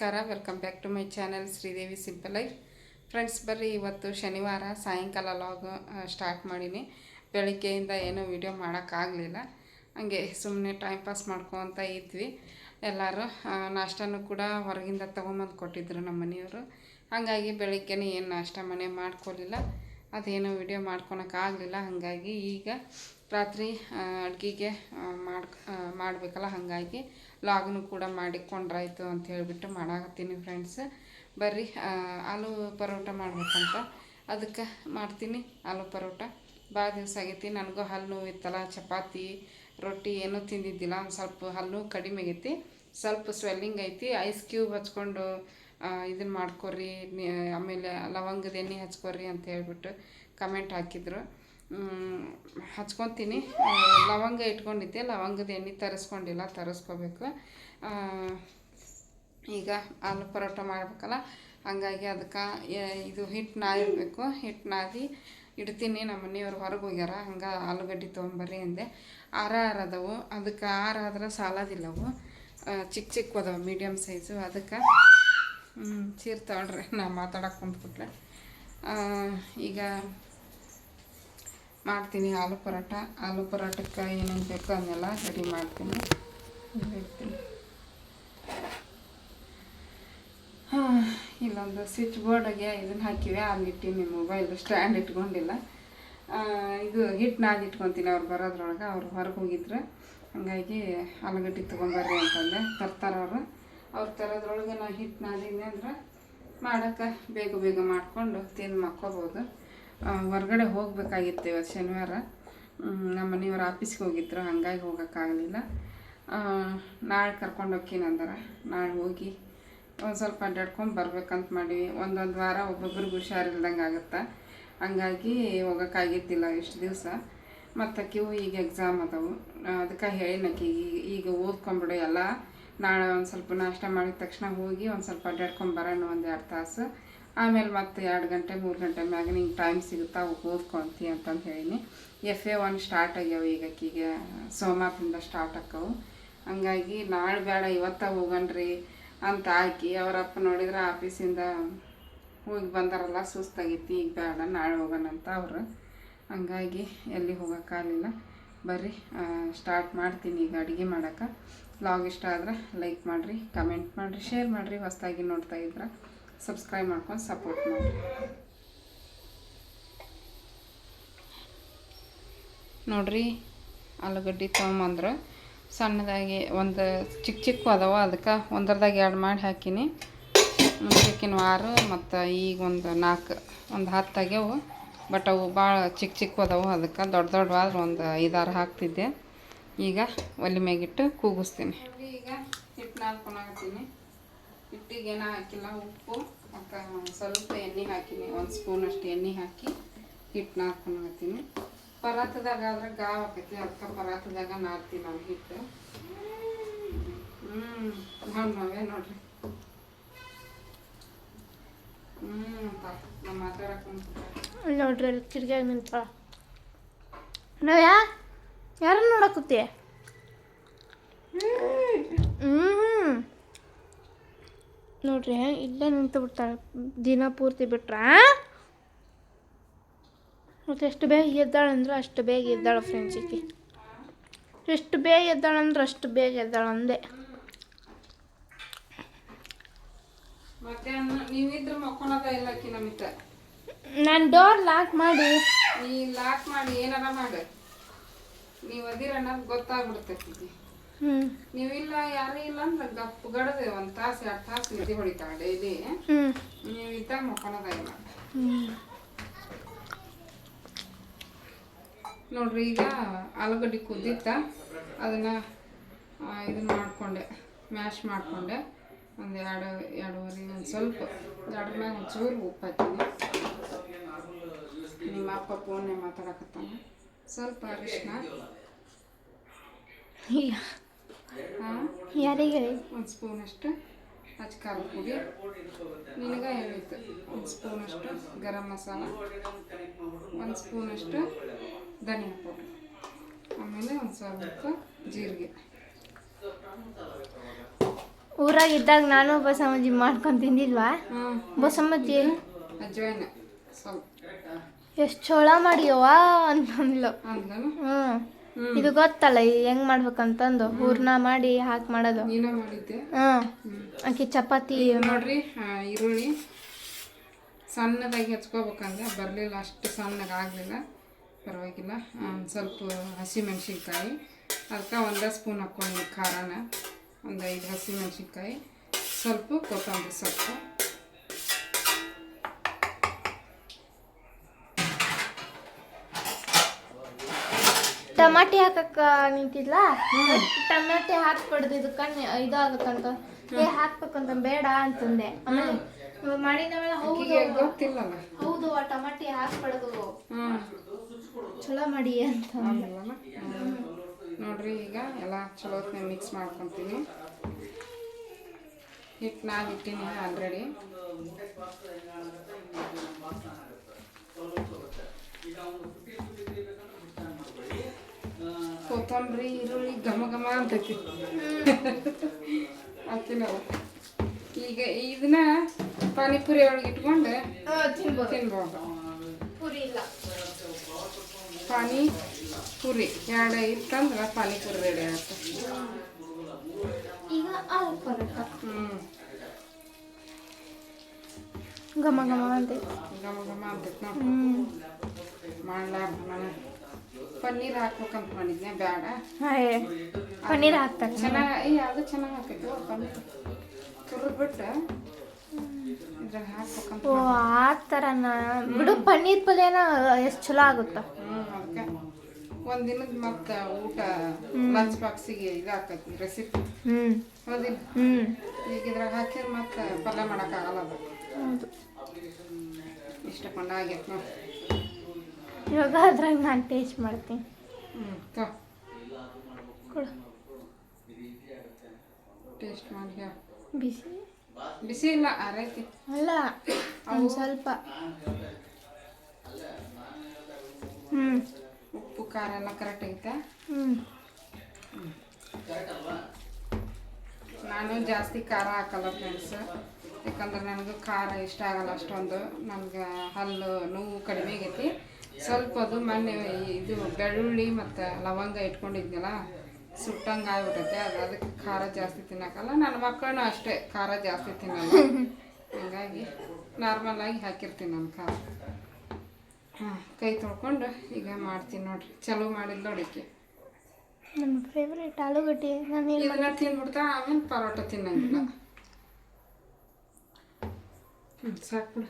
ನಮಸ್ಕಾರ. Welcome back to my channel Sridevi simple life friends ಬರ್ರಿ, ಇವತ್ತು ಶನಿವಾರ, ಸಾಯಂಕಾಲ ಲಾಗ್ ಸ್ಟಾರ್ಟ್ ಮಾಡೀನಿ. ಬೆಳಗ್ಗೆಯಿಂದ ಏನೂ ವಿಡಿಯೋ ಮಾಡೋಕ್ಕಾಗಲಿಲ್ಲ ಹಂಗೆ ಸುಮ್ಮನೆ ಟೈಮ್ ಪಾಸ್ ಮಾಡ್ಕೊತ ಇದ್ವಿ. ಎಲ್ಲರೂ ನಾಷ್ಟನೂ ಕೂಡ ಹೊರಗಿಂದ ತೊಗೊಂಬಂದು ಕೊಟ್ಟಿದ್ರು ನಮ್ಮ ಮನೆಯವರು. ಹಾಗಾಗಿ ಬೆಳಿಗ್ಗೆನೇ ಏನು ನಾಷ್ಟ ಮನೆ ಮಾಡ್ಕೊಳ್ಳಿಲ್ಲ ಅದೇನೋ ವಿಡಿಯೋ ಮಾಡ್ಕೊಳಕ್ಕಾಗಲಿಲ್ಲ ಹಾಗಾಗಿ ಈಗ ರಾತ್ರಿ ಅಡುಗೆಗೆ ಮಾಡಿ ಮಾಡಬೇಕಲ್ಲ ಹಾಗಾಗಿ ಲಾಗ್ನು ಕೂಡ ಮಾಡಿಕೊಂಡ್ರಾಯ್ತು ಅಂತ ಹೇಳಿಬಿಟ್ಟು ಮಾಡಾಕತ್ತೀನಿ ಫ್ರೆಂಡ್ಸ್ ಬರ್ರಿ ಆಲೂ ಪರೋಟ ಮಾಡ್ಬೇಕಂತ. ಅದಕ್ಕೆ ಮಾಡ್ತೀನಿ ಆಲೂ ಪರೋಟ. ಭಾಳ ದಿವಸ ಆಗೈತಿ, ನನಗೂ ಹಲ್ಲು ಇತ್ತಲ್ಲ, ಚಪಾತಿ, ರೊಟ್ಟಿ ಏನೂ ತಿಂದಿದ್ದಿಲ್ಲ, ಒಂದು ಸ್ವಲ್ಪ ಹಲ್ಲು ಕಡಿಮೆ ಆಗೈತಿ. ಸ್ವಲ್ಪ ಸ್ವೆಲ್ಲಿಂಗ್ ಐತಿ ಐಸ್ ಕ್ಯೂಬ್ ಹಚ್ಕೊಂಡು ಇದನ್ನು ಮಾಡ್ಕೊರಿ ಆಮೇಲೆ ಲವಂಗದ ಎಣ್ಣೆ ಹಚ್ಕೊರಿ ಅಂತ ಹೇಳಿಬಿಟ್ಟು ಕಮೆಂಟ್ ಹಾಕಿದ್ರು. ಹಚ್ಕೊತೀನಿ. ಲವಂಗ ಇಟ್ಕೊಂಡಿದ್ದೆ. ಲವಂಗದ ಎಣ್ಣೆ ತರಿಸ್ಕೊಂಡಿಲ್ಲ, ತರಿಸ್ಕೋಬೇಕು. ಈಗ ಆಲೂ ಪರೋಟ ಮಾಡ್ಬೇಕಲ್ಲ, ಹಂಗಾಗಿ ಅದಕ್ಕೆ ಇದು ಹಿಟ್ಟು ನಾದಿರಬೇಕು. ಹಿಟ್ಟು ನಾದಿ ಇಡ್ತೀನಿ. ನಮ್ಮ ಮನೆಯವ್ರು ಹೊರಗೆ ಹೋಗ್ಯಾರ, ಹಂಗೆ ಆಲೂಗಡ್ಡೆ ತೊಗೊಂಬರ್ರಿ ಅಂದೆ. ಆರ ಆರ ಅದಾವು. ಅದಕ್ಕೆ ಆರ ಆದ್ರೆ ಸಾಲೋದಿಲ್ಲವು ಚಿಕ್ಕ ಚಿಕ್ಕ ಅದಾವೆ ಮೀಡಿಯಮ್ ಸೈಜು ಅದಕ್ಕೆ ಚೀರ್ತಾಳ್ರಿ ನಾ ಮಾತಾಡಕ್ಕೆ ಕುಂತ್ಬಿಟ್ರೆ. ಈಗ ಮಾಡ್ತೀನಿ ಆಲೂ ಪರೋಟ. ಆಲೂ ಪರೋಟಕ್ಕೆ ಏನೇನು ಬೇಕೋ ಅದನ್ನೆಲ್ಲ ರೆಡಿ ಮಾಡ್ತೀನಿ. ಇಡ್ತೀನಿ. ಹಾಂ ಇಲ್ಲೊಂದು ಸ್ವಿಚ್ ಬೋರ್ಡಿಗೆ ಇದನ್ನು ಹಾಕಿವೆ ಅಲ್ಲಿ ಇಟ್ಟೀನಿ. ಮೊಬೈಲ್ ಸ್ಟ್ಯಾಂಡ್ ಇಟ್ಕೊಂಡಿಲ್ಲ. ಇದು ಹಿಟ್ಟು ಇಟ್ಕೊತೀನಿ ಅವ್ರು ಬರೋದ್ರೊಳಗೆ. ಅವ್ರು ಹೊರಗೆ ಹೋಗಿದ್ರು. ಹಂಗಾಗಿ ಆಲೂಗಡ್ಡೆ ತೊಗೊಂಬರ್ರಿ ಅಂತಂದೆ. ತರ್ತಾರವರು ಅವ್ರು. ತರೋದ್ರೊಳಗೆ ನಾನು ಹಿಟ್ಟು ನಾದಿನಿ ಅಂದ್ರೆ ಮಾಡೋಕ್ಕೆ ಬೇಗ ಬೇಗ ಮಾಡಿಕೊಂಡು ತಿಂದು ಮಕ್ಕೋಬೋದು. ಆ, ಹೊರ್ಗಡೆ ಹೋಗಬೇಕಾಗಿತ್ತು ಇವತ್ತು ಶನಿವಾರ. ನಮ್ಮ ಮನೆಯವ್ರು ಆಫೀಸ್ಗೆ ಹೋಗಿದ್ರು, ಹಂಗಾಗಿ ಹೋಗೋಕ್ಕಾಗಲಿಲ್ಲ. ನಾಳೆ ಕರ್ಕೊಂಡು ಹೋಗ್ತೀನಿ ಅಂದಾರ. ನಾಳೆ ಹೋಗಿ ಒಂದು ಸ್ವಲ್ಪ ಅಡ್ಡಾಡ್ಕೊಂಡು ಬರ್ಬೇಕಂತ ಮಾಡೀವಿ. ಒಂದೊಂದು ವಾರ ಒಬ್ಬೊಬ್ರಿಗೆ ಹುಷಾರಿಲ್ದಂಗೆ ಆಗುತ್ತೆ. ಹಂಗಾಗಿ ಹೋಗೋಕ್ಕಾಗಿದ್ದಿಲ್ಲ ಇಷ್ಟು ದಿವಸ. ಮತ್ತು ಆಕಿವು ಈಗ ಎಕ್ಸಾಮ್ ಅದಾವು. ಅದಕ್ಕೆ ಹೇಳಿನಕ್ಕೆ ಈಗ ಈಗ ಓದ್ಕೊಂಬಿಡು ಎಲ್ಲ. ನಾಳೆ ಒಂದು ಸ್ವಲ್ಪ ನಾಷ್ಟ ಮಾಡಿದ ತಕ್ಷಣ ಹೋಗಿ ಒಂದು ಸ್ವಲ್ಪ ಅಡ್ಡಾಡ್ಕೊಂಡು ಬರೋಣ ಒಂದು ಎರಡು ತಾಸು. ಆಮೇಲೆ ಮತ್ತೆ ಎರಡು ಗಂಟೆ, ಮೂರು ಗಂಟೆ ಮ್ಯಾಗ ನಿಂಗೆ ಟೈಮ್ ಸಿಗುತ್ತಾ ಓದ್ಕೊಂತಿ ಅಂತಂದು ಹೇಳಿನಿ. ಎಫ್ ಎ ಒನ್ ಸ್ಟಾರ್ಟ್ ಆಗ್ಯಾವ ಈಗ ಆಕಿಗೆ ಸೋಮವಾರದಿಂದ ಸ್ಟಾರ್ಟ್ ಆಕವು ಹಂಗಾಗಿ ನಾಳೆ ಬೇಡ ಇವತ್ತ ಹೋಗನ್ರಿ ಅಂತ ಹಾಕಿ ಅವರಪ್ಪ ನೋಡಿದ್ರೆ ಆಫೀಸಿಂದ ಹೋಗಿ ಬಂದಾರಲ್ಲ, ಸುಸ್ತಾಗೈತಿ, ಈಗ ಬೇಡ ನಾಳೆ ಹೋಗೋಣ ಅಂತ ಅವರು. ಹಂಗಾಗಿ ಎಲ್ಲಿ ಹೋಗೋಕ್ಕಾಗಲಿಲ್ಲ ಬರ್ರಿ ಸ್ಟಾರ್ಟ್ ಮಾಡ್ತೀನಿ ಈಗ ಅಡುಗೆ ಮಾಡೋಕೆ. ಬ್ಲಾಗ್ ಇಷ್ಟ ಆದ್ರೆ ಲೈಕ್ ಮಾಡಿರಿ ಕಮೆಂಟ್ ಮಾಡಿರಿ ಶೇರ್ ಮಾಡಿರಿ, ಹೊಸ್ದಾಗಿ ನೋಡ್ತಾ ಇದ್ರೆ. ಸಬ್ಸ್ಕ್ರೈಬ್ ಮಾಡ್ಕೊಂಡು ಸಪೋರ್ಟ್ ಮಾಡಿ ನೋಡ್ರಿ, ಆಲೂಗಡ್ಡೆ ತೊಗೊಂಬಂದ್ರೆ ಸಣ್ಣದಾಗಿ ಒಂದು ಚಿಕ್ಕ ಚಿಕ್ಕ ಅದಾವ, ಅದಕ್ಕೆ ಒಂದರದಾಗ ಎರಡು ಮಾಡಿ ಹಾಕೀನಿ. ಮುಂಚೆಕಿನ ವಾರ ಮತ್ತು ಈಗ ಒಂದು ನಾಲ್ಕು ಒಂದು ಹತ್ತು ಆಗ್ಯಾವು. ಬಟ್ ಅವು ಭಾಳ ಚಿಕ್ಕ ಚಿಕ್ಕ ಅದಾವು, ಅದಕ್ಕೆ ದೊಡ್ಡ ದೊಡ್ಡವಾದ್ರೆ ಒಂದು ಐದಾರು ಹಾಕ್ತಿದ್ದೆ. ಈಗ ಒಲೆ ಮ್ಯಾಗಿಟ್ಟು ಕೂಗಿಸ್ತೀನಿ. ಈಗ ಹಿಟ್ಟು ನಾಲ್ಕು ಹಿಟ್ಟಿಗೆ ಏನೂ ಹಾಕಿಲ್ಲ, ಉಪ್ಪು, ಮತ್ತು ಸ್ವಲ್ಪ ಎಣ್ಣೆ ಹಾಕಿನಿ, ಒಂದು ಸ್ಪೂನಷ್ಟು ಎಣ್ಣೆ ಹಾಕಿ ಹಿಟ್ಟು ಹಾಕ್ತೀನಿ ಪರಾತದಾಗ ಆದ್ರೆ ಗಾವ್ ಆಕೈತಿ ಅದಕ್ಕೆ ಪರಾತದಾಗ ನಾರ್ತೀವಿ ನಾನು ಹಿಟ್ಟು. ಹ್ಞೂ ನಾವೇ ನೋಡ್ರಿ. ಹ್ಞೂ ನೋಡ್ರಿ ಅಲ್ಲಿ ನಿಂತ ನಾವ್ಯಾ ನಾವು ಯಾರನ್ನ ನೋಡಕತ್ತಿ ಹ್ಞೂ ನೋಡ್ರಿ ಇಲ್ಲೇ ನಿಂತು ಬಿಡ್ತಾಳೆ. ದಿನ ಪೂರ್ತಿ ಬಿಟ್ರಾ ಮತ್ತೆ ಎಷ್ಟು ಬೇಗ ಎದ್ದಾಳೆ ಅಂದ್ರೆ ಅಷ್ಟು ಬೇಗ ಎದ್ದಾಳೆ ಫ್ರೆಂಡ್ಸ್ ಈಕಿ ಎಷ್ಟು ಬೇಗ ಎದ್ದಾಳೆ ಅಂದ್ರೆ ಅಷ್ಟು ಬೇಗ ಎದ್ದಾಳೆ ಅಂದೆ. ಮತ್ತೆ ಅನ್ನ- ನೀವಿದ್ರೆ ಮಕ್ಕೊಳದ ಇಲ್ಲ ಆಕಿ ನಮಿತ ನಾನು ಡೋರ್ ಲಾಕ್ ಮಾಡಿ. ನೀ ಲಾಕ್ ಮಾಡಿ ಏನಾರ ಮಾಡಿ. ನೀವು ಅದಿರ ಗೊತ್ತಾಗ್ಬಿಡ್ತೈತಿ ನೀವಿಲ್ಲ ಯಾರು ಇಲ್ಲ ಅಂದ್ರೆ ಗಪ್ ಗಡದೆ ಒಂದು ತಾಸು ಎರಡು ತಾಸು ನಿದ್ದೆ ಹೊಡಿತಾಳೆ ಡೈಲಿ. ನೀವು ಇದ್ದಾಗ ಮಕ್ಕಳದ ಇಲ್ಲ ನೋಡ್ರಿ ಈಗ ಆಲೂಗಡ್ಡೆ ಕುದ್ದಿತ್ತ ಅದನ್ನು ಇದನ್ನ ಮಾಡಿಕೊಂಡೆ ಮ್ಯಾಶ್ ಮಾಡಿಕೊಂಡೆ. ಒಂದು ಎರಡು ಎರಡೂವರೆ ಒಂದು ಸ್ವಲ್ಪ. ಎರಡು ಮ್ಯಾಗ ಒಂಚೂರು ಉಪ್ಪು ಹಾಕ್ತೀನಿ. ನಿಮ್ಮ ಅಪ್ಪ ಫೋನೇ ಮಾತಾಡಕತ್ತಾನೆ. ಸ್ವಲ್ಪ ಅರಿಶಿನ. ಯಾರಿಗೆ ಒಂದು ಸ್ಪೂನಷ್ಟು ಅಷ್ಟು. ಖಾರದ ಪುಡಿ. ನಿನಗೆ ಹೇಳಿತ್ತು ಒಂದು ಸ್ಪೂನಷ್ಟು ಗರಂ ಮಸಾಲ. ಒಂದು ಸ್ಪೂನಷ್ಟು ಧನಿಯಾ ಪೌಡ್ರ್. ಆಮೇಲೆ ಒಂದು ಸ್ವಲ್ಪ ಜೀರಿಗೆ. ಊರಾಗ ಇದ್ದಾಗ ನಾನು ಬಸಮ್ಮಜ್ಜಿ ಮಾಡ್ಕೊಂಡು ತಿಂದಿಲ್ವಾ? ಬಸಮ್ಮಜ್ಜಿ ಅಜ್ವಾಯಿನ ಸ್ವಲ್ಪ. ಎಷ್ಟು ಚೋಳ ಮಾಡಿಯವ್ವ ಅಂತಂದ್ಲು ಹ್ಞೂ ಇದು ಗೊತ್ತಲ್ಲ ಹೆಂಗ್ ಮಾಡ್ಬೇಕಂತಂದು. ಹೂರ್ಣ ಮಾಡಿ ಹಾಕಿ ಮಾಡೋದು. ನೀನ ಮಾಡಿದ್ದೆ? ಆಕಿ ಚಪಾತಿ. ನೋಡ್ರಿ ಈರುಳ್ಳಿ ಸಣ್ಣದಾಗಿ ಹೆಚ್ಕೋಬೇಕಂದ್ರೆ ಬರಲಿಲ್ಲ ಅಷ್ಟು ಸಣ್ಣಗೆ ಆಗಲಿಲ್ಲ. ಪರವಾಗಿಲ್ಲ. ಒಂದು ಸ್ವಲ್ಪ ಹಸಿಮೆಣ್ಸಿನ್ಕಾಯಿ ಅದಕ್ಕೆ ಒಂದೇ ಸ್ಪೂನ್ ಹಾಕ್ಕೊಂಡು ಖಾರನ. ಒಂದು ಐದು ಹಸಿಮೆಣ್ಸಿನ್ಕಾಯಿ ಸ್ವಲ್ಪ ಕೊತ್ತಂಬರಿ ಸೊಪ್ಪು. ಟಮಾಟಿ ಹಾಕಕ್ಕ ನಿಂತಿದ್ಲ? ಟಮಾಟೆ ಹಾಕ್ಬಾರ್ದು ಇದು ಇದು ಆಗತ್ತಂತ ಏ ಹಾಕ್ಬೇಕಂತ ಬೇಡ ಅಂತಂದೆ. ಮಾಡಿದ ಮೇಲೆ ಮಾಡಿದಮೇಲೆ ಹೌದು. ಈಗ ಹೌದು ಆ ಟಮಾಟಿ ಹಾಕ್ಬಾರ್ದು. ಚಲೋ ಮಾಡಿ ಅಂತ. ನೋಡ್ರಿ ಈಗ ಎಲ್ಲ ಚಲೋ ಮಿಕ್ಸ್ ಮಾಡ್ಕೊತೀನಿ. ಹಿಟ್ಟು ನಾನು ಇಟ್ಟಿನಿ ಆಲ್ರೆಡಿ ಕೊತ್ತಂಬರಿ ಈರುಳ್ಳಿ ಘಮ ಘಮ ಅಂತೈತಿ ಹಾಕಿನವ ಈಗ ಇದನ್ನ ಪಾನಿಪುರಿ ಒಳಗೆ ಇಟ್ಕೊಂಡು ತಿನ್ಬೋದು ತಿನ್ಬೋದು ಪುರಿ ಇಲ್ಲ ಪಾನಿ ಪುರಿ ಎರಡು ಇತ್ತಂದ್ರೆ ಪಾನಿಪುರಿ ರೆಡಿ ಆಗುತ್ತೆ ಈಗ ಅಲ್ಲಿ ಬರತ್ತ ಹ್ಞೂ ಘಮ ಘಮ ಅಂತ ಘಮ ಘಮ ಅಂತೈತೆ ನೋಡಿ ಹ್ಮ್ ಮಾಡ್ಲಾರ್ದು ನಾನು ಪನ್ನೀರ್ ಹಾಕ್ಬೇಕಂತ ಮಾಡಿದ್ನೆ ಬೇಡ ಪನ್ನೀರ್ ಹಾಕ್ತಾರೆ ಚೆನ್ನಾಗಿ ಅದು ಚೆನ್ನಾಗಿ ಹಾಕೈತಿ ಪನ್ನೀರ್ ತುರ್ಬಿಟ್ಟು ಇದ್ರಾಗ ಹಾಕ್ಬೇಕಂತ ಓ ಆ ಥರನ ಬಿಡು ಪನ್ನೀರ್ ಪಲ್ಯನ ಎಷ್ಟು ಚಲೋ ಆಗುತ್ತಾ. ಅದಕ್ಕೆ ಒಂದಿನದ ಮತ್ತೆ ಊಟ ಲಂಚ್ ಬಾಕ್ಸಿಗೆ ಇದು ಹಾಕೈತಿ ರೆಸಿಪಿ ಹೌದಿಲ್ಲ? ಈಗ ಇದ್ರಾಗ ಹಾಕಿದ್ರೆ ಮತ್ತೆ ಪಲ್ಯ ಮಾಡೋಕ್ಕಾಗಲ್ಲ ಅದು. ಇಷ್ಟಪಂಡ ಆಗೈತೆ ನೋಡಿ. ಇವಾಗ ಅದ್ರಾಗ ನಾನು ಟೇಸ್ಟ್ ಮಾಡ್ತೀನಿ. ಕೊಡು. ಟೇಸ್ಟ್ ಮಾಡಿ. ಬಿಸಿ? ಬಿಸಿ ಇಲ್ಲ ಆರೈತಿ. ಅಲ್ಲ ಒಂದು ಸ್ವಲ್ಪ. ಹ್ಞೂ ಉಪ್ಪು ಖಾರ ಎಲ್ಲ ಕರೆಕ್ಟ್ ಐತೆ? ಹ್ಞೂ ನಾನು ಜಾಸ್ತಿ ಖಾರ ಹಾಕಲ್ಲ ಫ್ರೆಂಡ್ಸ್ ಯಾಕಂದ್ರೆ ನನಗೆ ಖಾರ ಇಷ್ಟ ಆಗಲ್ಲ ಅಷ್ಟೊಂದು. ನನಗೆ ಹಲ್ಲು ನೋವು ಕಡಿಮೆ ಆಗೈತಿ. ಸ್ವಲ್ಪ ಅದು ಮೊನ್ನೆ ಇದು ಬೆಳ್ಳುಳ್ಳಿ ಮತ್ತು ಲವಂಗ ಇಟ್ಕೊಂಡಿದ್ನಲ್ಲ ಸುಟ್ಟಂಗೆ ಆಗ್ಬಿಟ್ಟೈತೆ ಅದು ಅದಕ್ಕೆ ಖಾರ ಜಾಸ್ತಿ ತಿನ್ನೋಕ್ಕಲ್ಲ. ನನ್ನ ಮಕ್ಕಳನ್ನೂ ಅಷ್ಟೇ ಖಾರ ಜಾಸ್ತಿ ತಿನ್ನಲ್ಲ. ಹಂಗಾಗಿ ನಾರ್ಮಲ್ ಆಗಿ ಹಾಕಿರ್ತೀನಿ ನಾನು ಖಾರ. ಹಾಂ ಕೈ ತೊಳ್ಕೊಂಡು ಈಗ ಮಾಡ್ತೀನಿ ನೋಡ್ರಿ. ಚಲೋ ಮಾಡಿಲ್ಲ ನೋಡಿಕೆ ನಮ್ಮ ಫೇವ್ರೇಟ್ ಆಲೂಗಡ್ಡೆ. ನಾನು ಇದನ್ನ ತಿಂದ್ಬಿಡ್ತಾ ಆಮೇಲೆ ಪರೋಟ ತಿನ್ನಂಗಿಲ್ಲ. ಹ್ಞೂ ಸಾಕು ಬಿಡು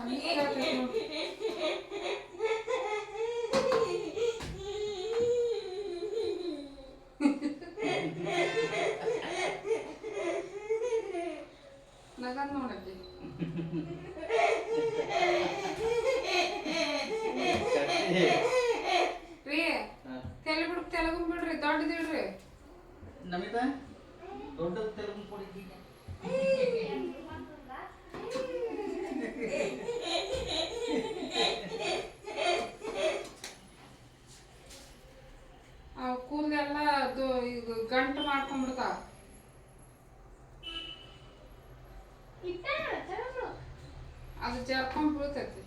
ಅಲ್ಲಿ ಸಾಕೈತೆ ನೋಡು. ನಗದ್ ನೋಡಕ್ಕೆ ರೀ ತೆಲೆ ಬಿಡ್ ತೆಲಗು ಬಿಡ್ರಿ ದೊಡ್ಡದಿಡ್ರಿ ನಮಿತಾ ದೊಡ್ಡ ತೆಲುಗು ಕೊಡಿ ಆ ಕೂದಲೆಲ್ಲ ಅದು ಈಗ ಗಂಟು ಮಾಡ್ಕೊಂಡ್ಬಿಡ್ತಾವ ಅದು ಜರ್ಕೊಂಡ್ ಬೀಳ್ತೈತಿ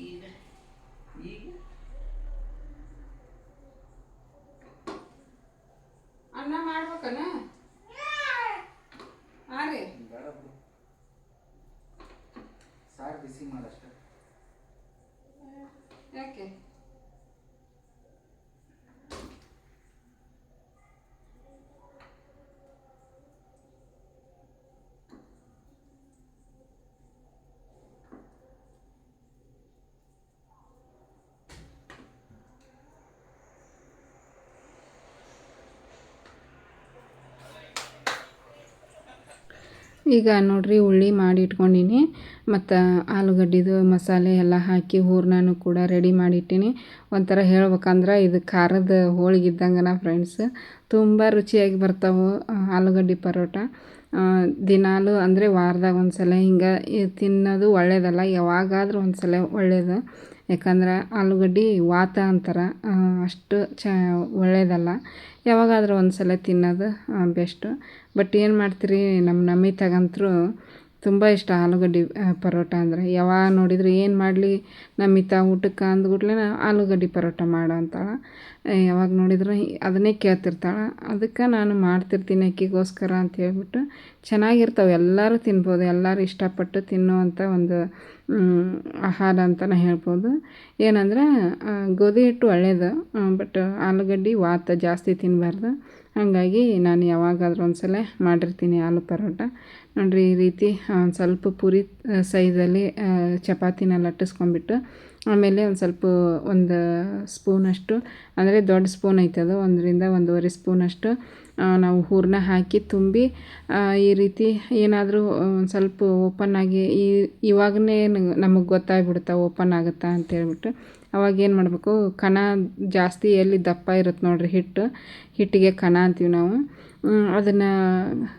ಈಗ ಈಗ ಅನ್ನ ಮಾಡ್ಬೇಕನ? ಹಾ ರೀ. ಬೇಡ ಬಿಡು ಸಾರು ಬಿಸಿ ಮಾಡಷ್ಟೆ ಯಾಕೆ? ಈಗ ನೋಡ್ರಿ ಉಳ್ಳಿ ಮಾಡಿ ಇಟ್ಕೊಂಡಿನಿ. ಮತ್ತು ಆಲೂಗಡ್ಡಿದು ಮಸಾಲೆ ಎಲ್ಲ ಹಾಕಿ ಹೂರ್ಣನು ಕೂಡ ರೆಡಿ ಮಾಡಿಟ್ಟಿನಿ ಒಂಥರ ಹೇಳ್ಬೇಕಂದ್ರೆ ಇದು ಖಾರದ ಹೋಳಿಗೆ ಇದ್ದಂಗನ ಫ್ರೆಂಡ್ಸ್ ತುಂಬ ರುಚಿಯಾಗಿ ಬರ್ತಾವೆ ಆಲೂಗಡ್ಡೆ ಪರೋಟ. ದಿನಾಲು ಅಂದರೆ ವಾರದಾಗ ಒಂದು ಸಲ ಹಿಂಗೆ ತಿನ್ನೋದು ಒಳ್ಳೆಯದಲ್ಲ ಯಾವಾಗಾದರೂ ಒಂದು ಸಲ ಒಳ್ಳೇದು. ಯಾಕಂದ್ರೆ ಆಲೂಗಡ್ಡೆ ವಾತ ಅಂತಾರೆ ಅಷ್ಟು ಚ ಒಳ್ಳೆಯದಲ್ಲ ಯಾವಾಗಾದರೂ ಒಂದು ಸಲ ತಿನ್ನೋದು ಬೆಸ್ಟು ಬಟ್ ಏನು ಮಾಡ್ತೀರಿ ನಮ್ಮ ನಮಿತಾಗಂತೂ ತುಂಬ ಇಷ್ಟ ಆಲೂಗಡ್ಡೆ ಪರೋಟ ಅಂದರೆ. ಯಾವಾಗ ನೋಡಿದರೂ ಏನು ಮಾಡಲಿ ನಮಿತಾ ಊಟಕ್ಕೆ ಅಂದ್ಬಿಟ್ಲೆ ಆಲೂಗಡ್ಡೆ ಪರೋಟ ಮಾಡು ಅಂತಾಳೆ. ಯಾವಾಗ ನೋಡಿದ್ರು ಅದನ್ನೇ ಕೇಳ್ತಿರ್ತಾಳೆ. ಅದಕ್ಕೆ ನಾನು ಮಾಡ್ತಿರ್ತೀನಿ ಅಕ್ಕಿಗೋಸ್ಕರ ಅಂತ ಹೇಳ್ಬಿಟ್ಟು ಚೆನ್ನಾಗಿರ್ತಾವೆ. ಎಲ್ಲರೂ ತಿನ್ಬೋದು, ಎಲ್ಲರೂ ಇಷ್ಟಪಟ್ಟು ತಿನ್ನುವಂಥ ಒಂದು ಆಹಾರ ಅಂತಲೇ ಹೇಳ್ಬೋದು. ಏನಂದ್ರೆ ಗೋಧಿ ಹಿಟ್ಟು ಒಳ್ಳೆಯದು ಬಟ್ ಆಲೂಗಡ್ಡೆ ವಾತ ಜಾಸ್ತಿ ತಿನ್ನಬಾರ್ದು ಹಾಗಾಗಿ ನಾನು ಯಾವಾಗಾದ್ರೂ ಒಂದು ಸಲ ಮಾಡಿರ್ತೀನಿ ಆಲೂ ಪರೋಟ. ನೋಡಿರಿ, ಈ ರೀತಿ ಒಂದು ಸ್ವಲ್ಪ ಪೂರಿ ಸೈಜಲ್ಲಿ ಚಪಾತಿನ ಲಟ್ಟಿಸ್ಕೊಂಡ್ಬಿಟ್ಟು, ಆಮೇಲೆ ಒಂದು ಸ್ವಲ್ಪ ಒಂದು ಸ್ಪೂನಷ್ಟು, ಅಂದರೆ ದೊಡ್ಡ ಸ್ಪೂನ್ ಅದು, ಒಂದರಿಂದ ಒಂದೂವರೆ ಸ್ಪೂನಷ್ಟು ನಾವು ಹೂರಣ ಹಾಕಿ ತುಂಬಿ ಈ ರೀತಿ ಏನಾದರೂ ಒಂದು ಸ್ವಲ್ಪ ಓಪನ್ ಆಗಿ, ಈ, ಇವಾಗನೇ ನಮಗೆ ಗೊತ್ತಾಗ್ಬಿಡುತ್ತೆ ಓಪನ್ ಆಗುತ್ತಾ ಅಂತ ಹೇಳ್ಬಿಟ್ಟು ಅವಾಗ ಏನು ಮಾಡಬೇಕು? ಕಣ ಜಾಸ್ತಿ ಎಲ್ಲಿ ದಪ್ಪ ಇರುತ್ತೆ ನೋಡಿರಿ ಹಿಟ್ಟು ಹಿಟ್ಟಿಗೆ ಕಣ ಅಂತೀವಿ ನಾವು. ಅದನ್ನು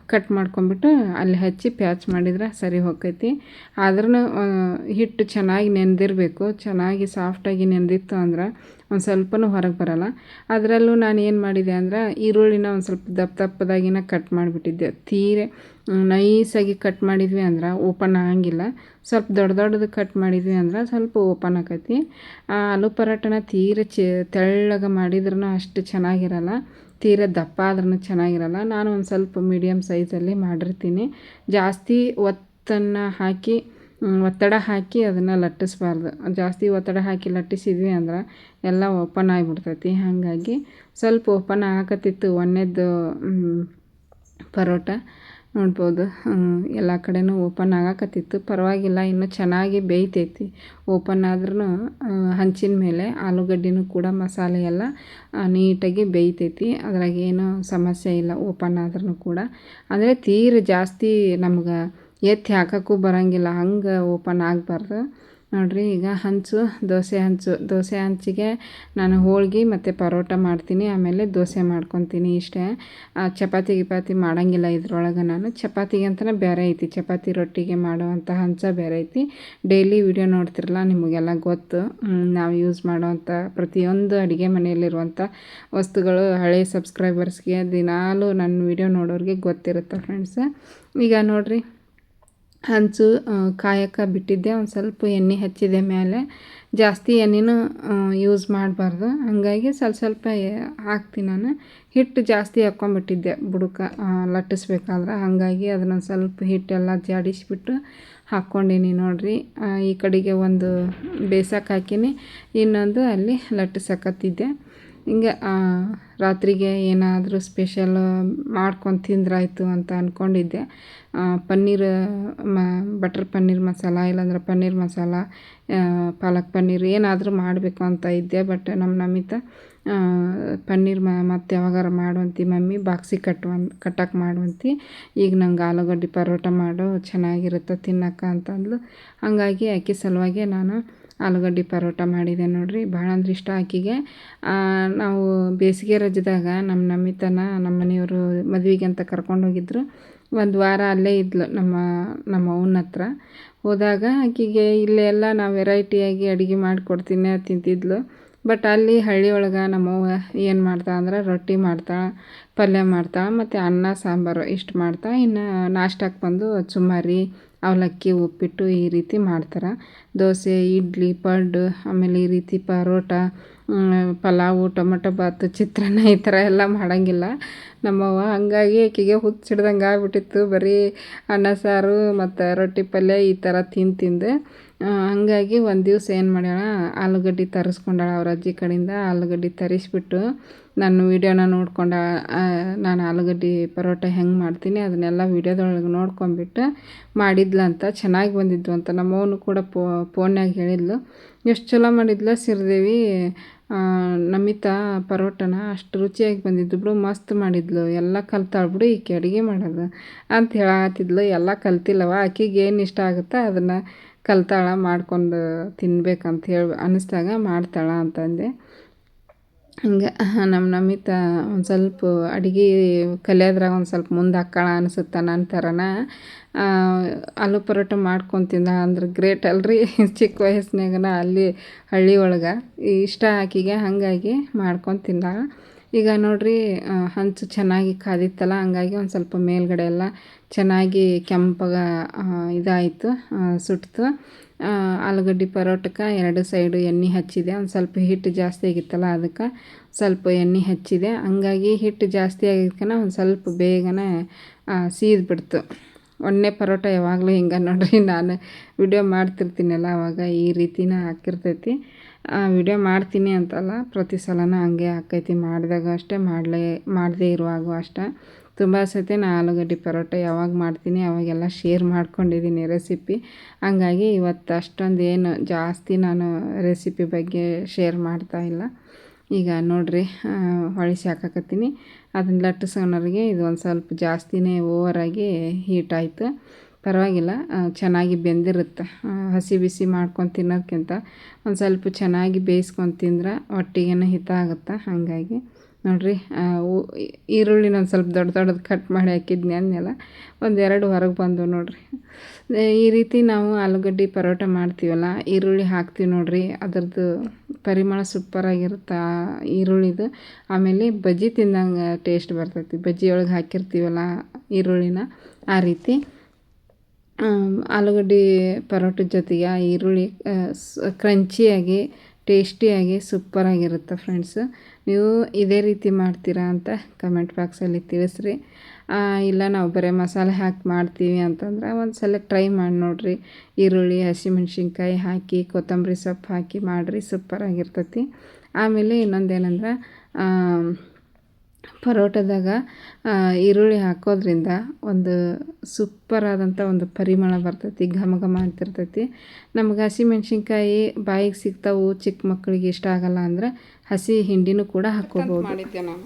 ಕಟ್ ಮಾಡ್ಕೊಂಬಿಟ್ಟು ಅಲ್ಲಿ ಹಚ್ಚಿ ಪ್ಯಾಚ್ ಮಾಡಿದ್ರೆ ಸರಿ ಹೋಗ್ತೈತಿ. ಆದ್ರೂ ಹಿಟ್ಟು ಚೆನ್ನಾಗಿ ನೆನೆದಿರಬೇಕು ಚೆನ್ನಾಗಿ ಸಾಫ್ಟಾಗಿ ನೆನೆದಿತ್ತು ಅಂದ್ರೆ ಒಂದು ಸ್ವಲ್ಪನೂ ಹೊರಗೆ ಬರಲ್ಲ. ಅದರಲ್ಲೂ ನಾನು ಏನು ಮಾಡಿದೆ ಅಂದ್ರೆ ಈರುಳ್ಳಿನ ಒಂದು ಸ್ವಲ್ಪ ದಪ್ಪ ದಪ್ಪದಾಗಿನ ಕಟ್ ಮಾಡಿಬಿಟ್ಟಿದ್ದೆ. ತೀರೆ ನೈಸಾಗಿ ಕಟ್ ಮಾಡಿದ್ವಿ ಅಂದ್ರೆ ಓಪನ್ ಆಗಂಗಿಲ್ಲ. ಸ್ವಲ್ಪ ದೊಡ್ಡ ದೊಡ್ಡದು ಕಟ್ ಮಾಡಿದ್ವಿ ಅಂದ್ರೆ ಸ್ವಲ್ಪ ಓಪನ್ ಆಕೈತಿ. ಆಲೂ ಪರೋಟನ ತೀರ ಚ, ತೆಳ್ಳಗೆ ಮಾಡಿದ್ರೂ ಅಷ್ಟು ಚೆನ್ನಾಗಿರಲ್ಲ. ತೀರ ದಪ್ಪ ಆದ್ರೂ ಚೆನ್ನಾಗಿರಲ್ಲ. ನಾನು ಒಂದು ಸ್ವಲ್ಪ ಮೀಡಿಯಮ್ ಸೈಜಲ್ಲಿ ಮಾಡಿರ್ತೀನಿ. ಜಾಸ್ತಿ ಒತ್ತನ್ನು ಹಾಕಿ ಒತ್ತಡ ಹಾಕಿ ಅದನ್ನು ಲಟ್ಟಿಸ್ಬಾರ್ದು. ಜಾಸ್ತಿ ಒತ್ತಡ ಹಾಕಿ ಲಟ್ಟಿಸಿದ್ವಿ ಅಂದ್ರೆ ಎಲ್ಲ ಓಪನ್ ಆಗಿಬಿಡ್ತೈತಿ. ಹಾಗಾಗಿ ಸ್ವಲ್ಪ ಓಪನ್ ಆಗತ್ತಿತ್ತು ಒಂದೇದ್ದು ಪರೋಟ. ನೋಡ್ಬೋದು. ಎಲ್ಲ ಕಡೆನೂ ಓಪನ್ ಆಗಕತ್ತಿತ್ತು. ಪರವಾಗಿಲ್ಲ, ಇನ್ನೂ ಚೆನ್ನಾಗಿ ಬೇಯ್ತೈತಿ. ಓಪನ್ ಆದ್ರೂ ಹಂಚಿನ ಮೇಲೆ ಆಲೂಗಡ್ಡೆನೂ ಕೂಡ ಮಸಾಲೆ ಎಲ್ಲ ನೀಟಾಗಿ ಬೇಯ್ತೈತಿ. ಅದ್ರಾಗ ಏನೂ ಸಮಸ್ಯೆ ಇಲ್ಲ ಓಪನ್ ಆದ್ರೂ ಕೂಡ. ಅಂದರೆ ತೀರ ಜಾಸ್ತಿ ನಮ್ಗೆ ಎತ್ತಿ ಹಾಕೋಕ್ಕೂ ಬರೋಂಗಿಲ್ಲ. ಹಂಗೆ ಓಪನ್ ಆಗಬಾರ್ದು. ನೋಡಿರಿ, ಈಗ ಹಂಚು, ದೋಸೆ ಹಂಚು. ದೋಸೆ ಹಂಚಿಗೆ ನಾನು ಹೋಳ್ಗೆ ಮತ್ತು ಪರೋಟ ಮಾಡ್ತೀನಿ, ಆಮೇಲೆ ದೋಸೆ ಮಾಡ್ಕೊತೀನಿ ಇಷ್ಟೇ. ಚಪಾತಿ ಗಿಪಾತಿ ಮಾಡೋಂಗಿಲ್ಲ ಇದ್ರೊಳಗೆ ನಾನು. ಚಪಾತಿಗೆ ಅಂತಲೇ ಬೇರೆ ಐತಿ, ಚಪಾತಿ ರೊಟ್ಟಿಗೆ ಮಾಡುವಂಥ ಹಂಚ ಬೇರೆ ಐತಿ. ಡೈಲಿ ವಿಡಿಯೋ ನೋಡ್ತಿರಲ್ಲ, ನಿಮಗೆಲ್ಲ ಗೊತ್ತು. ನಾವು ಯೂಸ್ ಮಾಡುವಂಥ ಪ್ರತಿಯೊಂದು ಅಡುಗೆ ಮನೆಯಲ್ಲಿರುವಂಥ ವಸ್ತುಗಳು ಹಳೆ ಸಬ್ಸ್ಕ್ರೈಬರ್ಸ್ಗೆ ದಿನಾಲೂ ನನ್ನ ವಿಡಿಯೋ ನೋಡೋರಿಗೆ ಗೊತ್ತಿರುತ್ತೆ ಫ್ರೆಂಡ್ಸ್. ಈಗ ನೋಡಿರಿ ಹಂಚು ಕಾಯಕ್ಕೆ ಬಿಟ್ಟಿದ್ದೆ. ಒಂದು ಸ್ವಲ್ಪ ಎಣ್ಣೆ ಹಚ್ಚಿದೆ ಮೇಲೆ. ಜಾಸ್ತಿ ಎಣ್ಣೆನೂ ಯೂಸ್ ಮಾಡಬಾರ್ದು. ಹಾಗಾಗಿ ಸ್ವಲ್ಪ ಸ್ವಲ್ಪ ಹಾಕ್ತೀನಿ ನಾನು. ಹಿಟ್ಟು ಜಾಸ್ತಿ ಹಾಕ್ಕೊಂಬಿಟ್ಟಿದ್ದೆ ಬುಡಕ ಲಟ್ಟಿಸ್ಬೇಕಾದ್ರೆ. ಹಾಗಾಗಿ ಅದನ್ನ ಸ್ವಲ್ಪ ಹಿಟ್ಟೆಲ್ಲ ಜಾಡಿಸ್ಬಿಟ್ಟು ಹಾಕ್ಕೊಂಡೀನಿ ನೋಡಿರಿ. ಈ ಕಡೆಗೆ ಒಂದು ಬೇಸಕ್ಕೆ ಹಾಕೀನಿ. ಇನ್ನೊಂದು ಅಲ್ಲಿ ಲಟ್ಟಿಸಕತ್ತಿದ್ದೆ. ಹಿಂಗೆ ರಾತ್ರಿಗೆ ಏನಾದರೂ ಸ್ಪೆಷಲ್ ಮಾಡ್ಕೊಂಡು ತಿಂದ್ರಾಯ್ತು ಅಂತ ಅಂದ್ಕೊಂಡಿದ್ದೆ ಪನ್ನೀರ್, ಮ ಬಟರ್ ಪನ್ನೀರ್ ಮಸಾಲ, ಇಲ್ಲಾಂದ್ರೆ ಪನ್ನೀರ್ ಮಸಾಲ ಪಾಲಕ್ ಪನ್ನೀರ್ ಏನಾದರೂ ಮಾಡಬೇಕು ಅಂತ ಇದ್ದೆ. ಬಟ್ ನಮ್ಮ ನಮಿತಾ ಪನ್ನೀರ್ ಮ, ಮತ್ತೆ ಯಾವಾಗಾರ ಮಾಡುವಂತಿ ಮಮ್ಮಿ, ಬಾಕ್ಸಿಗೆ ಕಟ್ಟುವನ್ ಕಟ್ಟಕ್ಕೆ ಮಾಡುವಂತಿ. ಈಗ ನಂಗೆ ಆಲೂಗಡ್ಡೆ ಪರೋಟ ಮಾಡು, ಚೆನ್ನಾಗಿರುತ್ತೆ ತಿನ್ನಕ್ಕ ಅಂತಂದ್ಲು. ಹಾಗಾಗಿ ಆಕೆ ಸಲುವಾಗಿ ನಾನು ಆಲೂಗಡ್ಡೆ ಪರೋಟ ಮಾಡಿದೆ ನೋಡಿರಿ. ಭಾಳ ಅಂದ್ರೆ ಇಷ್ಟ ಆಕಿಗೆ. ನಾವು ಬೇಸಿಗೆ ರಜದಾಗ ನಮ್ಮ ನಮಿತನ ನಮ್ಮ ಮನೆಯವರು ಮದುವೆಗೆ ಅಂತ ಕರ್ಕೊಂಡು ಹೋಗಿದ್ರು. ಒಂದು ವಾರ ಅಲ್ಲೇ ಇದ್ಲು ನಮ್ಮ ನಮ್ಮ ಅವನ ಹತ್ರ. ಹೋದಾಗ ಆಕೆಗೆ ಇಲ್ಲೆಲ್ಲ ನಾವು ವೆರೈಟಿಯಾಗಿ ಅಡುಗೆ ಮಾಡಿಕೊಡ್ತೀನಿ ತಿಂತಿದ್ಲು. ಬಟ್ ಅಲ್ಲಿ ಹಳ್ಳಿ ಒಳಗೆ ನಮ್ಮವ್ವ ಏನು ಮಾಡ್ತಾ ಅಂದ್ರೆ ರೊಟ್ಟಿ ಮಾಡ್ತಾಳೆ ಪಲ್ಯ ಮಾಡ್ತಾಳೆ ಮತ್ತು ಅನ್ನ, ಸಾಂಬಾರು ಇಷ್ಟು ಮಾಡ್ತಾ ಇನ್ನು ನಾಷ್ಟಕ್ಕೆ ಬಂದು ಚುಮ್ಮರಿ ಅವಲಕ್ಕಿ ಉಪ್ಪಿಟ್ಟು ಈ ರೀತಿ ಮಾಡ್ತಾರೆ. ದೋಸೆ, ಇಡ್ಲಿ, ಪಡ್ಡು, ಆಮೇಲೆ ಈ ರೀತಿ ಪರೋಟ ಪಲಾವು, ಟೊಮೆಟೊ ಬಾತು, ಚಿತ್ರಾನ್ನ ಈ ಥರ ಎಲ್ಲ ಮಾಡೋಂಗಿಲ್ಲ. ನಮ್ಮವ್ವ ಹಾಗಾಗಿ ಆಕೆಗೆ ಹುಚ್ಚು ಹಿಡ್ದಂಗೆ ಆಗ್ಬಿಟ್ಟಿತ್ತು. ಬರೀ ಅನ್ನ ಸಾರು ಮತ್ತು ರೊಟ್ಟಿ ಪಲ್ಯ ಈ ಥರ ತಿಂದು ತಿಂದು. ಹಂಗಾಗಿ ಒಂದು ದಿವಸ ಏನು ಮಾಡ್ಯಾಳ, ಆಲೂಗಡ್ಡೆ ತರಿಸ್ಕೊಂಡಾಳ ಅವ್ರ ಅಜ್ಜಿ ಕಡೆಯಿಂದ, ಆಲೂಗಡ್ಡೆ ತರಿಸ್ಬಿಟ್ಟು ನನ್ನ ವೀಡಿಯೋನ ನೋಡ್ಕೊಂಡು ನಾನು ಆಲೂಗಡ್ಡೆ ಪರೋಟ ಹೆಂಗೆ ಮಾಡ್ತೀನಿ ಅದನ್ನೆಲ್ಲ ವೀಡಿಯೋದೊಳಗೆ ನೋಡ್ಕೊಂಬಿಟ್ಟು ಮಾಡಿದ್ಲಂತ ಚೆನ್ನಾಗಿ ಬಂದಿದ್ದು ಅಂತ. ನಮ್ಮವನು ಕೂಡ ಫೋನ್ಯಾಗ ಹೇಳಿದ್ಲು, ಎಷ್ಟು ಚಲೋ ಮಾಡಿದ್ಲ ಸಿರಿದೇವಿ ನಮಿತಾ ಪರೋಟನ, ಅಷ್ಟು ರುಚಿಯಾಗಿ ಬಂದಿದ್ದು ಬಿಡು, ಮಸ್ತ್ ಮಾಡಿದ್ಲು, ಎಲ್ಲ ಕಲ್ತಾಳ್ಬಿಡು ಈಕೆ ಅಡುಗೆ ಮಾಡೋದು ಅಂತ ಹೇಳತ್ತಿದ್ಲು ಎಲ್ಲ ಕಲ್ತಿಲ್ಲವ, ಆಕಿಗೆ ಏನು ಇಷ್ಟ ಆಗುತ್ತೆ ಅದನ್ನು ಕಲ್ತಾಳ, ಮಾಡ್ಕೊಂಡು ತಿನ್ಬೇಕಂತ ಹೇಳಿ ಅನ್ನಿಸ್ದಾಗ ಮಾಡ್ತಾಳ ಅಂತಂದೆ. ಹಿಂಗೆ ನಮ್ಮ ನಮಿತಾ ಒಂದು ಸ್ವಲ್ಪ ಅಡುಗೆ ಕಲಿಯೋದ್ರಾಗ ಒಂದು ಸ್ವಲ್ಪ ಮುಂದೆ ಹಾಕ್ಕಾಳ ಅನಿಸುತ್ತೆ ನನ್ನ ಥರನ ಆಲೂ ಪರೋಟ ಮಾಡ್ಕೊಂಡು ತಿಂದ ಅಂದ್ರೆ ಗ್ರೇಟ್ ಅಲ್ರಿ ಚಿಕ್ಕ ವಯಸ್ಸಿನಾಗನ ಅಲ್ಲಿ ಹಳ್ಳಿ ಒಳಗೆ. ಇಷ್ಟ ಆಕಿಗೆ ಹಾಗಾಗಿ ಮಾಡ್ಕೊಂಡು ತಿಂದಾಳ. ಈಗ ನೋಡ್ರಿ ಹಂಚು ಚೆನ್ನಾಗಿ ಕಾದಿತ್ತಲ್ಲ, ಹಂಗಾಗಿ ಒಂದು ಸ್ವಲ್ಪ ಮೇಲ್ಗಡೆ ಎಲ್ಲ ಚೆನ್ನಾಗಿ ಕೆಂಪಗ ಇದಾಯಿತು ಸುಟ್ತು. ಆಲೂಗಡ್ಡೆ ಪರೋಟಕ್ಕೆ ಎರಡು ಸೈಡು ಎಣ್ಣೆ ಹಚ್ಚಿದೆ. ಒಂದು ಸ್ವಲ್ಪ ಹಿಟ್ಟು ಜಾಸ್ತಿ ಆಗಿತ್ತಲ್ಲ, ಅದಕ್ಕೆ ಸ್ವಲ್ಪ ಎಣ್ಣೆ ಹಚ್ಚಿದೆ. ಹಂಗಾಗಿ ಹಿಟ್ಟು ಜಾಸ್ತಿ ಆಗಿದ್ಕನ ಒಂದು ಸ್ವಲ್ಪ ಬೇಗನೆ ಸೀದ್ಬಿಡ್ತು. ಒಣ್ಣೆ ಪರೋಟ ಯಾವಾಗಲೂ ಹಿಂಗೆ ನೋಡ್ರಿ, ನಾನು ವಿಡಿಯೋ ಮಾಡ್ತಿರ್ತೀನಲ್ಲ, ಅವಾಗ ಈ ರೀತಿನ ಹಾಕಿರ್ತೈತಿ. ವಿಡಿಯೋ ಮಾಡ್ತೀನಿ ಅಂತಲ್ಲ, ಪ್ರತಿ ಸಲನೂ ಹಂಗೆ ಆಕೈತಿ, ಮಾಡಿದಾಗ ಅಷ್ಟೇ ಮಾಡಲೇ, ಮಾಡದೇ ಇರುವಾಗೂ ಅಷ್ಟೇ. ತುಂಬ ಸತಿ ನಾ ಆಲೂಗಡ್ಡೆ ಪರೋಟ ಯಾವಾಗ ಮಾಡ್ತೀನಿ, ಅವಾಗೆಲ್ಲ ಶೇರ್ ಮಾಡ್ಕೊಂಡಿದ್ದೀನಿ ರೆಸಿಪಿ ಹಂಗಾಗಿ ಇವತ್ತು ಅಷ್ಟೊಂದು ಏನು ಜಾಸ್ತಿ ನಾನು ರೆಸಿಪಿ ಬಗ್ಗೆ ಶೇರ್ ಮಾಡ್ತಾ ಇಲ್ಲ. ಈಗ ನೋಡಿರಿ ಹೊಳಿಸಿ ಹಾಕಕತ್ತೀನಿ. ಅದನ್ನ ಲಟ್ಟಿಸೋನವ್ರಿಗೆ ಇದು ಒಂದು ಸ್ವಲ್ಪ ಜಾಸ್ತಿನೇ ಓವರಾಗಿ ಹೀಟ್ ಆಯಿತು. ಪರವಾಗಿಲ್ಲ ಚೆನ್ನಾಗಿ ಬೆಂದಿರುತ್ತೆ. ಹಸಿ ಬಿಸಿ ಮಾಡ್ಕೊಂಡು ತಿನ್ನೋದಕ್ಕಿಂತ ಒಂದು ಸ್ವಲ್ಪ ಚೆನ್ನಾಗಿ ಬೇಯಿಸ್ಕೊಂಡು ತಿಂದ್ರೆ ಹೊಟ್ಟಿಗೆನ ಹಿತ ಆಗುತ್ತೆ? ಹಾಗಾಗಿ ನೋಡಿರಿ ಈರುಳ್ಳಿನ ಒಂದು ಸ್ವಲ್ಪ ದೊಡ್ಡ ದೊಡ್ಡದು ಕಟ್ ಮಾಡಿ ಹಾಕಿದ್ನಿ ಅಂದೆಲ್ಲ ಒಂದೆರಡು ಹೊರಗೆ ಬಂದು ನೋಡಿರಿ. ಈ ರೀತಿ ನಾವು ಆಲೂಗಡ್ಡೆ ಪರೋಟ ಮಾಡ್ತೀವಲ್ಲ, ಈರುಳ್ಳಿ ಹಾಕ್ತೀವಿ ನೋಡಿರಿ, ಅದರದ್ದು ಪರಿಮಳ ಸೂಪರಾಗಿರುತ್ತೆ ಈರುಳ್ಳಿದು? ಆಮೇಲೆ ಬಜ್ಜಿ ತಿಂದಂಗೆ ಟೇಸ್ಟ್ ಬರ್ತೈತಿ. ಬಜ್ಜಿ ಒಳಗೆ ಹಾಕಿರ್ತೀವಲ್ಲ ಈರುಳ್ಳಿನ, ಆ ರೀತಿ. ಆಲೂಗಡ್ಡೆ ಪರೋಟದ ಜೊತೆಗೆ ಆ ಈರುಳ್ಳಿ ಕ್ರಂಚಿಯಾಗಿ, ಟೇಸ್ಟಿಯಾಗಿ ಸೂಪರಾಗಿರುತ್ತೆ ಫ್ರೆಂಡ್ಸ್. ನೀವು ಇದೇ ರೀತಿ ಮಾಡ್ತೀರಾ ಅಂತ ಕಮೆಂಟ್ ಬಾಕ್ಸಲ್ಲಿ ತಿಳಿಸ್ರಿ. ಇಲ್ಲ ನಾವು ಬರೀ ಮಸಾಲೆ ಹಾಕಿ ಮಾಡ್ತೀವಿ ಅಂತಂದ್ರೆ ಒಂದು ಸಲ ಟ್ರೈ ಮಾಡಿ ನೋಡಿರಿ. ಈರುಳ್ಳಿ, ಹಸಿಮೆಣ್ಸಿನ್ಕಾಯಿ ಹಾಕಿ, ಕೊತ್ತಂಬರಿ ಸೊಪ್ಪು ಹಾಕಿ ಮಾಡಿರಿ ಸೂಪರಾಗಿರ್ತೈತಿ. ಆಮೇಲೆ ಇನ್ನೊಂದೇನಂದ್ರೆ ಪರೋಟದಾಗ ಈರುಳ್ಳಿ ಹಾಕೋದ್ರಿಂದ ಒಂದು ಸೂಪರ್ ಆದಂಥ ಒಂದು ಪರಿಮಳ ಬರ್ತೈತಿ ಘಮ ಘಮ ಅಂತಿರ್ತೈತಿ. ನಮ್ಗೆ ಹಸಿಮೆಣ್ಸಿನ್ಕಾಯಿ ಬಾಯಿಗೆ ಸಿಗ್ತಾವು ಚಿಕ್ಕ ಮಕ್ಕಳಿಗೆ ಇಷ್ಟ ಆಗಲ್ಲ ಅಂದ್ರೆ ಹಸಿ ಹಿಂಡಿನೂ ಕೂಡ ಹಾಕೋಬೋದು ಮಾಡಿದ್ದೆ ನಾನು.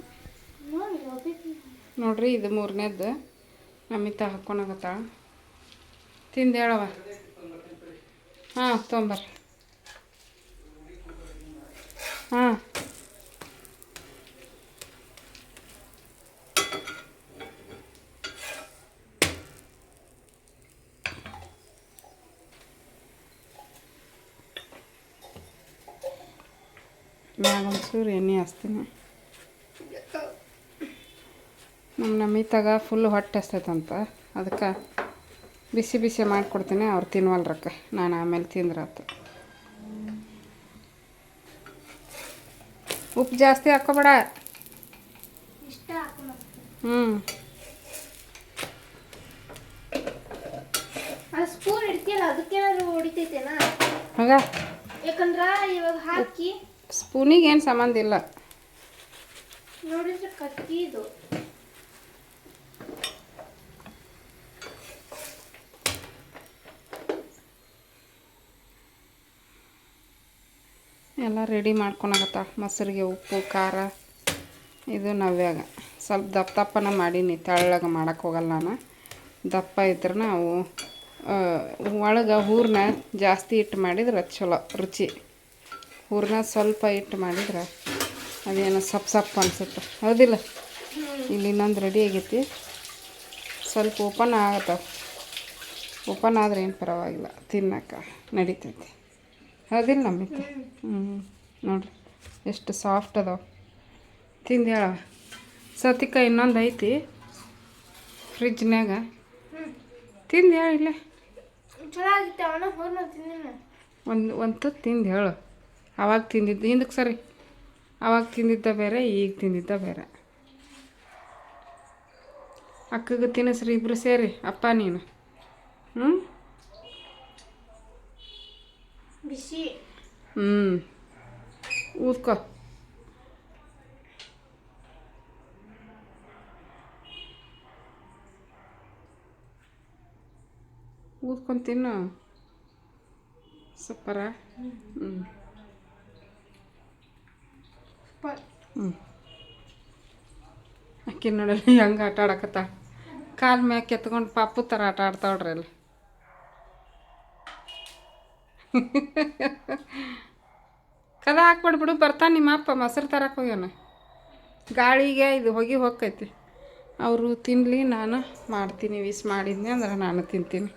ನೋಡ್ರಿ ಇದು ಮೂರನೇದ್ದು ನಮ್ಮಿತ್ತ ಹಾಕೊಂಡಾಗತ್ತ ತಿಂದು ಹೇಳವ ಹಾಂ ತೊಂಬರ್ರಿ ಹಾಂ. ಒಂಚೂರು ಎಣ್ಣೆ ಹಚ್ತೀನಿ. ನಮ್ಮ ನಮಿತಾಗ ಫುಲ್ ಹೊಟ್ಟೆ ಹಸ್ತೈತಂತ. ಅದಕ್ಕೆ ಬಿಸಿ ಬಿಸಿ ಮಾಡಿಕೊಡ್ತೀನಿ ಅವ್ರು ತಿನ್ವಲ್ರಕ್ಕ ನಾನು ಆಮೇಲೆ ತಿಂದ್ರಾತು. ಉಪ್ಪು ಜಾಸ್ತಿ ಹಾಕೋಬೇಡ ಹ್ಞೂ ಸ್ಪೂನ್ ಇಡ್ತೀಯಲ್ಲ ಅದಕ್ಕೇನಾದ್ರು ಹೊಡಿತೈತೇನಾ? ಹಾಗ? ಯಾಕಂದ್ರ ಇವಾಗ ಹಾಕಿ ಸ್ಪೂನಿಗೆ ಏನು ಸಂಬಂಧ ಇಲ್ಲ. ನೋಡಿದ್ರೆ ಕಟ್ಟಿ ಇದು. ಎಲ್ಲ ರೆಡಿ ಮಾಡ್ಕೊಳಕತ್ತ. ಮೊಸರಿಗೆ ಉಪ್ಪು ಖಾರ ಇದು ನವ್ಯಾಗ. ಸ್ವಲ್ಪ ದಪ್ಪ ದಪ್ಪನ ಮಾಡೀನಿ ತೆಳ್ಳಗೆ ಮಾಡೋಕ್ಕೆ ಹೋಗಲ್ಲ ನಾನು. ದಪ್ಪ ಇದ್ರೆ ನಾವು ಒಳಗೆ ಹೂರನ್ನ ಜಾಸ್ತಿ ಇಟ್ಟು ಮಾಡಿದ್ರೆ ಚಲೋ ರುಚಿ. ಹೂರಣ ಸ್ವಲ್ಪ ಇಟ್ಟು ಮಾಡಿದ್ರೆ ಅದೇನೋ ಸಪ್ ಸಪ್ ಅನಿಸುತ್ತೆ. ಹೌದಿಲ್ಲ? ಇಲ್ಲಿ ಇನ್ನೊಂದು ರೆಡಿ ಆಗೈತಿ. ಸ್ವಲ್ಪ ಓಪನ್ ಆಗತ್ತವ ಓಪನ್ ಆದರೆ ಏನು ಪರವಾಗಿಲ್ಲ. ತಿನ್ನಕ್ಕೆ ನಡೀತೈತಿ. ಹೌದಿಲ್ಲ ನಮಗೆ ಹ್ಞೂ ನೋಡಿರಿ. ಎಷ್ಟು ಸಾಫ್ಟ್ ಅದಾವ. ತಿಂದು ಹೇಳ. ಸತಿಕ ಇನ್ನೊಂದು ಐತಿ. ಫ್ರಿಜ್ನಾಗ ತಿಂದು ಹೇಳ ಇಲ್ಲೇ. ಚಲೋ ಆಗಿತ್ತೆ ಅವನ ಹೋರ್ ತಿಂದಿನ ಒಂದು ಒಂದು ತುತ್ತು ತಿಂದು ಹೇಳು. ಅವಾಗ ತಿಂದಿದ್ದು ಹಿಂದಕ್ಕೆ ಸರಿ. ಅವಾಗ ತಿಂದಿದ್ದ ಬೇರೆ ಈಗ ತಿಂದಿದ್ದ ಬೇರೆ. ಅಕ್ಕಗೆ ತಿನ್ನಿಸ್ರಿ ಇಬ್ರು ಸೇರಿ ಅಪ್ಪ ನೀನು. ಹ್ಞೂ ಬಿಸಿ. ಹ್ಞೂ ಊದ್ಕೋ. ಊದ್ಕೊಂಡು ತಿನ್ನು. ಸೂಪರ? ಹ್ಞೂ ಹ್ಞೂ ಅಕ್ಕಿ ನೋಡಲ್ಲ ಹೆಂಗೆ ಆಟ ಆಡಕತ್ತಾಳ ಕಾಲು ಮ್ಯಾಕೆ ಎತ್ಕೊಂಡು ಪಾಪು ಥರ ಆಟ ಆಡ್ತಾವ್ರಿ ಅಲ್ಲಿ. ಕದ ಹಾಕ್ಬಿಡ್ಬಿಡು ಬರ್ತಾನೆ ನಿಮ್ಮ ಅಪ್ಪ, ಮೊಸರು ತರಕ್ಕೆ ಹೋಗ್ಯಾನ. ಗಾಳಿಗೆ ಇದು ಹೋಗಿ ಹೋಗ್ತೈತಿ ಅವರು ತಿನ್ನಲಿ ನಾನು ಮಾಡ್ತೀನಿ ವಿಸ್ ಮಾಡಿದ್ನಿ ಅಂದ್ರೆ ನಾನು ತಿಂತೀನಿ.